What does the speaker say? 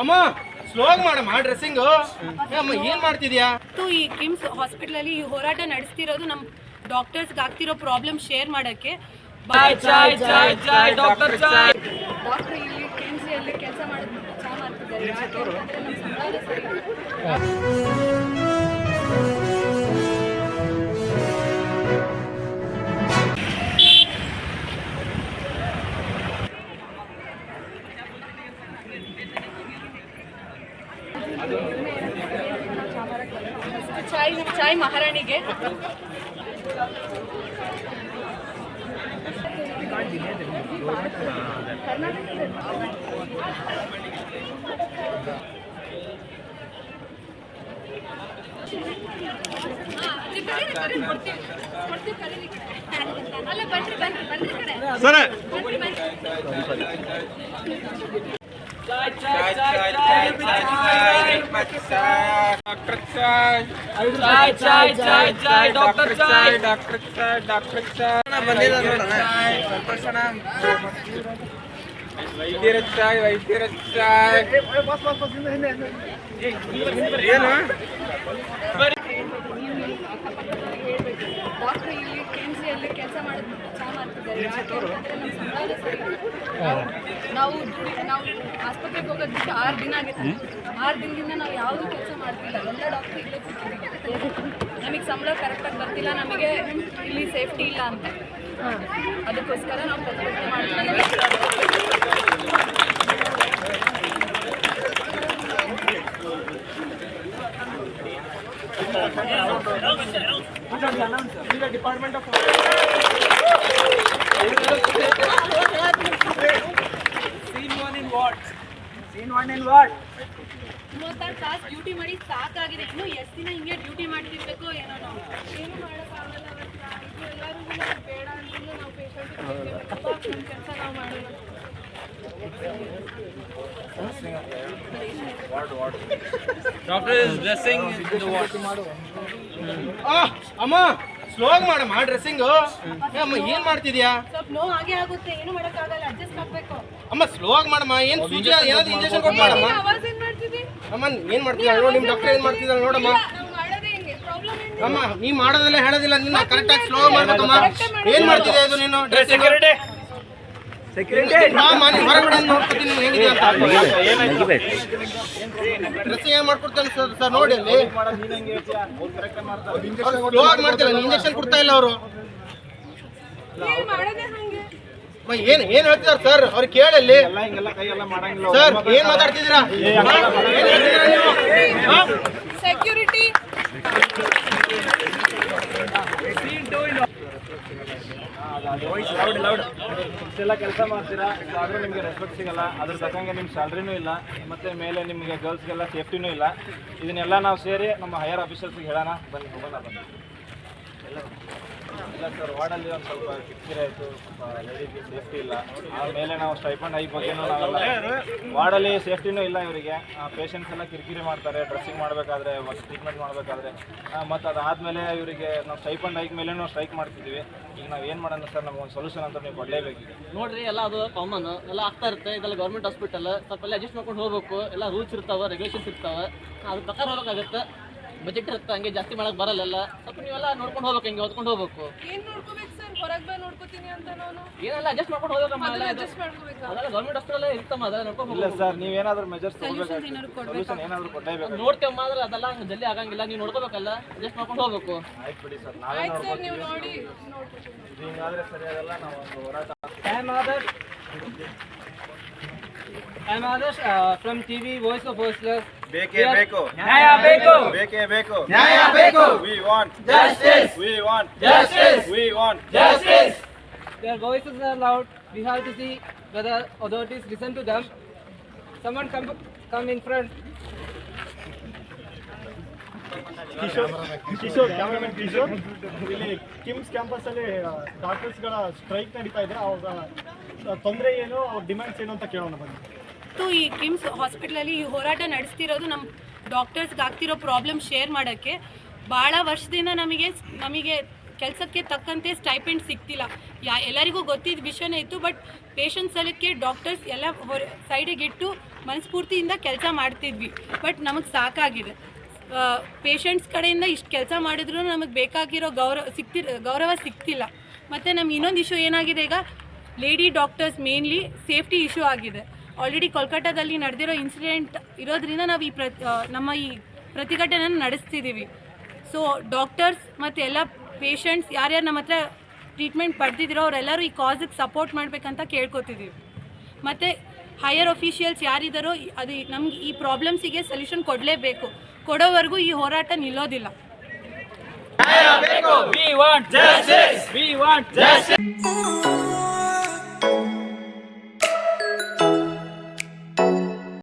ಅಮ್ಮ ಸ್ಲೋಗ್ ಮಾಡಮ್ಮ ಡ್ರೆಸ್ಸಿಂಗು ಅಮ್ಮ ಏನ್ ಮಾಡ್ತಿದ್ಯಾ? ಇವತ್ತು ಈ ಕಿಮ್ಸ್ ಹಾಸ್ಪಿಟಲಲ್ಲಿ ಈ ಹೋರಾಟ ನಡೆಸ್ತಿರೋದು ನಮ್ಮ ಡಾಕ್ಟರ್ಸ್ಗೆ ಆಗ್ತಿರೋ ಪ್ರಾಬ್ಲಮ್ ಶೇರ್ ಮಾಡೋಕ್ಕೆ. ಡಾಕ್ಟರ್ ಇಲ್ಲಿ ಕಿಮ್ಸಲ್ಲಿ ಕೆಲಸ ಮಾಡೋದು ಚೆನ್ನಾಗಿ ಮಾಡ್ತಿದ್ದಾರೆ. ಯಾಕೆ ಅಂತಂದ್ರೆ ನಮ್ಮ ಸಂಬಳನೇ ಸರಿ ಇಲ್ಲ. ಚಾಯ್ ಚಾಯ್ ಮಹಾರಾಣಿಗೆ ಅಲ್ಲ ಬನ್ರಿ ಬನ್ರಿ ಬನ್ರಿ ಕಡೆ ಸರ್ ಬನ್ರಿ ಬನ್ರಿ ವೈದ್ಯರ ಚಾಯ್ ವೈದ್ಯರ ಚಾಯ್ ಏನು ಡಾಕ್ಟರ್ ಇಲ್ಲಿ ಕೆಎಂಸಿಯಲ್ಲಿ ಕೆಲಸ ಮಾಡೋದು ಚೆನ್ನಾಗಿ ಮಾಡ್ತಿದ್ದಾರೆ ಯಾಕೆ ಅಂತಂದ್ರೆ ನಮ್ಮ ಸಂಬಳನೇ ಸರಿ ಇಲ್ಲ. ನಾವು ದುಡಿ- ನಾವು ಆಸ್ಪತ್ರೆಗೆ ಹೋಗೋದು ಬಿಟ್ಟು ಆರು ದಿನ ಆಗಿದೆ. ಆರು ದಿನದಿಂದ ನಾವು ಯಾವುದೂ ಕೆಲಸ ಮಾಡ್ತಿಲ್ಲ. ಎಲ್ಲ ಡಾಕ್ಟರ್ ಇಲ್ಲೇ ಕೂತಿದ್ದೀವಿ. ನಮಗೆ ಸಂಬಳ ಕರೆಕ್ಟಾಗಿ ಬರ್ತಿಲ್ಲ ನಮಗೆ ಇಲ್ಲಿ ಸೇಫ್ಟಿ ಇಲ್ಲ ಅಂತ. ಅದಕ್ಕೋಸ್ಕರ ನಾವು ಪ್ರತಿಭಟನೆ ಮಾಡ್ತೀವಿ ಮೂವತ್ತಾರು ತಾಸು ಡ್ಯೂಟಿ ಮಾಡಿ ಸಾಕಾಗಿದೆ ಇನ್ನು ಎಷ್ಟು ದಿನ ಹಿಂಗೆ ಡ್ಯೂಟಿ ಮಾಡ್ತಿರ್ಬೇಕು ಏನೋ ನಾವು ಏನು ಮಾಡೋಕ್ಕಾಗಲ್ಲ ಅವತ್ತು. ಇದು ಎಲ್ಲರಿಗೂ ನಾವು ಬೇಡ ಅಂತಂದ್ರೆ ನಾವು ಪೇಷಂಟ್ ಕೆಲಸ ನಾವು ಮಾಡೋಣ ಆ, ಅಮ್ಮ ಸ್ಲೋ ಮಾಡಮ್ಮ ಡ್ರೆಸ್ಸಿಂಗು ಅಮ್ಮ ಏನ್ ಮಾಡ್ತಿದ್ಯಾ? ಸ್ವಲ್ಪ ನೋವು ಹಾಗೆ ಆಗುತ್ತೆ ಏನು ಮಾಡೋಕ್ಕಾಗಲ್ಲ ಅಡ್ಜಸ್ಟ್ ಆಗಬೇಕು. ಅಮ್ಮ ಸ್ಲೋ ಮಾಡಮ್ಮ ಏನ್ ಸೂಜಿ ಏನಾದ್ರು ಇಂಜೆಕ್ಷನ್ ಕೊಟ್ಟು ಮಾಡಮ್ಮ ಏನು ಅಮ್ಮ ಏನ್ ಮಾಡ್ತಿದ್ಯಾ? ನೋಡಿ ನಿಮ್ ಡಾಕ್ಟರ್ ಏನ್ ಮಾಡ್ತಿದ್ದಾರೆ ನೋಡಮ್ಮ. ನಾವು ಮಾಡೋದೇ ಹಿಂಗೆ? ಪ್ರಾಬ್ಲಮ್ ಏನು? ಅಮ್ಮ ನೀ ಮಾಡೋದಿಲ್ಲ ಹೇಳೋದಿಲ್ಲ ನಿನ್ನ ಕರೆಕ್ಟ್ ಆಗಿ ಸ್ಲೋ ಮಾಡ್ಬೇಕಮ್ಮ. ಏನ್ ಮಾಡ್ತಿದ್ಯಾ ಇದು ನೀನು? ಡ್ರೆಸ್ಸಿಂಗ್ ಹೊರಗಡೆ ನೋಡ್ಕೊತೀನಿ ನೀನ್ ಹೇಗಿದೆ ಅಂತ ಡ್ರೆಸ್ಸಿಂಗ್ ಏನ್ ಮಾಡ್ಕೊಡ್ತಾನೆ ಸರ್ ಸರ್ ನೋಡಿ ಅಲ್ಲಿ. ಮಾಡ್ತಿಲ್ಲ? ಇಂಜೆಕ್ಷನ್ ಕೊಡ್ತಾ ಇಲ್ಲ ಅವರು. ಏನು ಏನ್ ಏನ್ ಹೇಳ್ತಿದಾರ ಸರ್ ಅವ್ರಿಗೆ ಕೇಳಲ್ಲಿ ಸರ್ ಏನ್ ಮಾತಾಡ್ತಿದ್ದೀರಾ ಏನ್ ಹೇಳ್ತಿದ್ದೀರಾ ನೀವು ಹಾ? ಸೆಕ್ಯೂರಿಟಿ ಇಷ್ಟೆಲ್ಲ ಕೆಲಸ ಮಾಡ್ತೀರಾ? ಆದರೂ ನಿಮಗೆ ರೆಸ್ಪೆಕ್ಟ್ ಸಿಗಲ್ಲ. ಅದ್ರ ತಕ್ಕಂಗೆ ನಿಮ್ಮ ಸ್ಯಾಲ್ರಿನೂ ಇಲ್ಲ. ಮತ್ತು ಮೇಲೆ ನಿಮಗೆ ಗರ್ಲ್ಸ್ಗೆಲ್ಲ ಸೇಫ್ಟಿನೂ ಇಲ್ಲ. ಇದನ್ನೆಲ್ಲ ನಾವು ಸೇರಿ ನಮ್ಮ ಹೈಯರ್ ಆಫೀಸರ್ಸಿಗೆ ಹೇಳೋಣ. ಬನ್ನಿ, ಹೋಗೋಣ, ಬನ್ನಿ. ಎಲ್ಲ ಇಲ್ಲ ಸರ್, ವಾರ್ಡಲ್ಲಿ ಒಂದು ಸ್ವಲ್ಪ ಕಿರಿಕಿರಿ ಆಯಿತು, ಸ್ವಲ್ಪ ಸೇಫ್ಟಿ ಇಲ್ಲ. ಆಮೇಲೆ ನಾವು ಸ್ಟೈಪಂಡ್ ಹೈ ಬಗ್ಗೆನೂ ನಾವೆಲ್ಲ. ವಾರ್ಡಲ್ಲಿ ಸೇಫ್ಟಿನೂ ಇಲ್ಲ ಇವರಿಗೆ. ಪೇಷಂಟ್ಸ್ ಎಲ್ಲ ಕಿರಿಕಿರಿ ಮಾಡ್ತಾರೆ ಡ್ರೆಸ್ಸಿಂಗ್ ಮಾಡಬೇಕಾದ್ರೆ ಟ್ರೀಟ್ಮೆಂಟ್ ಮಾಡಬೇಕಾದ್ರೆ. ಮತ್ತು ಅದಾದಮೇಲೆ ಇವರಿಗೆ ನಾವು ಸ್ಟೈಪಂಡ್ ಹೈಕ್ ಮೇಲೆ ಸ್ಟ್ರೈಕ್ ಮಾಡ್ತಿದ್ದೀವಿ ಈಗ ನಾವು ಏನು ಮಾಡೋಣ ಸರ್, ನಮ್ಗೆ ಒಂದು ಸೊಲ್ಯೂಷನ್ ಅಂತ ನೀವು ಕೊಡಲೇಬೇಕು ನೋಡಿರಿ, ಎಲ್ಲ ಅದು ಕಾಮನ್ ಎಲ್ಲ ಆಗ್ತಾ ಇರುತ್ತೆ. ಇದೆಲ್ಲ ಗೌರ್ಮೆಂಟ್ ಹಾಸ್ಪಿಟಲ್ ಸ್ವಲ್ಪ ಅಡ್ಜಸ್ಟ್ ಮಾಡ್ಕೊಂಡು ಹೋಗಬೇಕು. ಎಲ್ಲ ರೂಲ್ಸ್ ಇರ್ತಾವೆ ರೆಗ್ಯುಲೇಷನ್ಸ್ ಇರ್ತಾವೆ. ಅದ್ರ ಪ್ರಕಾರ ಹೋಗ್ಬೇಕಾಗತ್ತೆ. ಬಜೆಟ್ ಇರುತ್ತೆ ಹಂಗೆ ಜಾಸ್ತಿ ಮಾಡಕ್ ಬರಲ್ಲ ಸ್ವಲ್ಪ ನೀವೆಲ್ಲ ನೋಡ್ಕೊಂಡು ಹೋಗ್ಬೇಕು ಹಂಗೆ ಹೊತ್ಕೊಂಡು ಹೋಗ್ಬೇಕು. ಏನು ನೋಡ್ಕೋಬೇಕು ಸರ್? ಹೊರಗೆ ಬಂದು ನೋಡ್ಕೋತೀನಿ ಅಂತ ನಾನು. ಏನೆಲ್ಲ ಅಡ್ಜಸ್ಟ್ ಮಾಡ್ಕೊಂಡು ಹೋಗ್ಬೇಕಮ್ಮ ಎಲ್ಲ ಅಡ್ಜಸ್ಟ್ ಮಾಡ್ಕೋಬೇಕಾ? ಅದೆಲ್ಲ ಗೌರ್ಮೆಂಟ್ ಹಾಸ್ಪಿಟಲ್ ಇರ್ತಮ್ಮ ಅದೆಲ್ಲ ನೋಡ್ಕೊಂಡು ಇಲ್ಲ ಸರ್ ನೀವೇನಾದರೂ ಮೆಜರ್ಸ್ Solutions ಏನಾದ್ರು ತಗೋಬೇಕು ಸೊಲ್ಯೂಷನ್ ಏನಾದರೂ ಕೊಡಲೇಬೇಕು. ನೋಡ್ತೇವಮ್ಮ ಆದ್ರೆ ಅದೆಲ್ಲ ಜಲ್ದಿ ಆಗಂಗಿಲ್ಲ. ನೀವು ನೋಡ್ಕೋಬೇಕಲ್ಲ? ಅಡ್ಜಸ್ಟ್ ಮಾಡ್ಕೊಂಡು ಹೋಗ್ಬೇಕು. ಆಯ್ತು ಬಿಡಿ ಸರ್ ನಾವೇ ಆಯ್ತು ಸರ್ ನೀವು ನೋಡಿ. ನೋಡ್ಕೊತೀನಿ ಇದು ಹಿಂಗಾದ್ರೆ ಸರಿಯಾಗಲ್ಲ ನಾವು ಒಂದು ಹೋರಾಟ I'm Adarsh uh, from TV Voice of Voiceless. ಬೇಕೇ ಬೇಕು ನ್ಯಾಯ ಬೇಕು ಬೇಕೇ ಬೇಕು ನ್ಯಾಯ ಬೇಕು we want Justice! We want Justice! We want Justice! Their voices are loud. We have to see whether authorities listen to them. Someone come come in front. Kishore Kishore cameraman Kishore ಇಲ್ಲಿ KIMS ಕ್ಯಾಂಪಸ್ಸಲ್ಲಿ ಡಾಕ್ಟರ್ಸ್ಗಳ strike ನಡೀತಾ ಇದೆ ಅವ್ರ ತೊಂದರೆ ಏನು ಅವ್ರ demands ಏನು ಅಂತ ಕೇಳೋಣ ಬನ್ನಿ ಇವತ್ತು ಈ ಕಿಮ್ಸ್ ಹಾಸ್ಪಿಟ್ಲಲ್ಲಿ ಈ ಹೋರಾಟ ನಡೆಸ್ತಿರೋದು ನಮ್ಮ ಡಾಕ್ಟರ್ಸ್ಗೆ ಆಗ್ತಿರೋ ಪ್ರಾಬ್ಲಮ್ ಶೇರ್ ಮಾಡೋಕ್ಕೆ. ಭಾಳ ವರ್ಷದಿಂದ ನಮಗೆ ನಮಗೆ ಕೆಲಸಕ್ಕೆ ತಕ್ಕಂತೆ ಸ್ಟೈಪೆಂಡ್ ಸಿಗ್ತಿಲ್ಲ. ಯಾ, ಎಲ್ಲರಿಗೂ ಗೊತ್ತಿದ್ದ ವಿಷಯನೇ ಇತ್ತು, ಬಟ್ ಪೇಷಂಟ್ ಸಲಕ್ಕೆ ಡಾಕ್ಟರ್ಸ್ ಎಲ್ಲ ಹೊರ, ಸೈಡಿಗೆ ಇಟ್ಟು ಮನಸ್ಫೂರ್ತಿಯಿಂದ ಕೆಲಸ ಮಾಡ್ತಿದ್ವಿ. ಬಟ್ ನಮಗೆ ಸಾಕಾಗಿದೆ. ಪೇಷಂಟ್ಸ್ ಕಡೆಯಿಂದ ಇಷ್ಟು ಕೆಲಸ ಮಾಡಿದ್ರು ನಮಗೆ ಬೇಕಾಗಿರೋ ಗೌರವ, ಸಿಕ್ತಿ, ಗೌರವ ಸಿಗ್ತಿಲ್ಲ. ಮತ್ತು ನಮ್ಗೆ ಇನ್ನೊಂದು ಇಶ್ಯೂ ಏನಾಗಿದೆ ಈಗ? Lady doctors mainly safety issue ಆಗಿದೆ. ಆಲ್ರೆಡಿ ಕೋಲ್ಕತ್ತಾದಲ್ಲಿ ನಡೆದಿರೋ ಇನ್ಸಿಡೆಂಟ್ ಇರೋದ್ರಿಂದ ನಾವು ಈ ಪ್ರ ನಮ್ಮ ಈ ಪ್ರತಿಭಟನೆಯನ್ನು ನಡೆಸ್ತಿದ್ದೀವಿ ಸೊ ಡಾಕ್ಟರ್ಸ್ ಮತ್ತು ಎಲ್ಲ ಪೇಷಂಟ್ಸ್ ಯಾರ್ಯಾರು ನಮ್ಮ ಹತ್ರ ಟ್ರೀಟ್ಮೆಂಟ್ ಪಡೆದಿದ್ದೀರೋ ಅವರೆಲ್ಲರೂ ಈ ಕಾಸಿಗೆ ಸಪೋರ್ಟ್ ಮಾಡಬೇಕಂತ ಕೇಳ್ಕೊತಿದ್ದೀವಿ ಮತ್ತು ಹೈಯರ್ ಅಫಿಷಿಯಲ್ಸ್ ಯಾರಿದ್ದಾರೋ ಅದು ನಮ್ಗೆ ಈ ಪ್ರಾಬ್ಲಮ್ಸಿಗೆ ಸೊಲ್ಯೂಷನ್ ಕೊಡಲೇಬೇಕು. ಕೊಡೋವರೆಗೂ ಈ ಹೋರಾಟ ನಿಲ್ಲೋದಿಲ್ಲ. We want justice. We want justice.